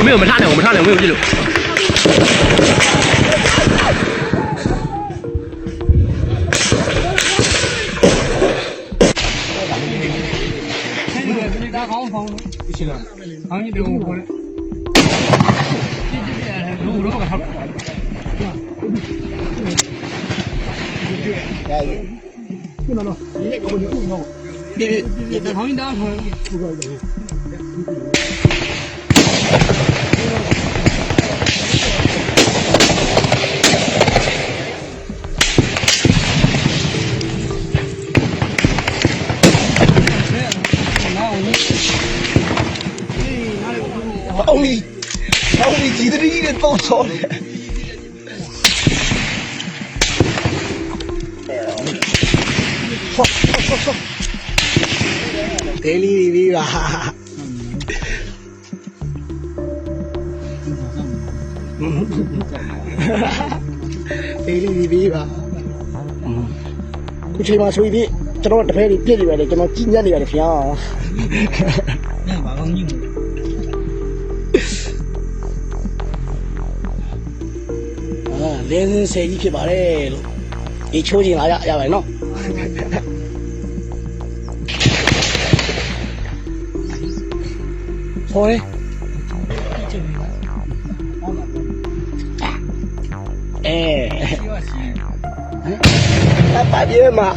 有没有？我们商量，我们商量，没有记录。你你你，那唐一达，不够。ဒါကြီး ပြနော်ဒီကိုညို့နော် ပြပြပြ ဒီဟောင်းကြီးတောင်းထောင်း ပေါင်းလီပေါင်းလီကြီးတည်းနဲ့တော့ဆောတယ်ဆောဆောဆောဒေလီပြီးပါဒေလီပြီးပါခုချိန်မှာဆိုပြီး ကျွန်တော်တပည့်တွေပြည့်နေပါတယ်ကျွန်တော်ကြီးညက်နေရတယ်ခင်ဗျာညဘာကောင်းကြီးအာလင်းစင်းဆယ်ကြီးဖြစ်ပါတယ်လို့ဒီချိုးချင်လာရရပါတယ်နော်ဟောလေအဲအပါပြေမှာ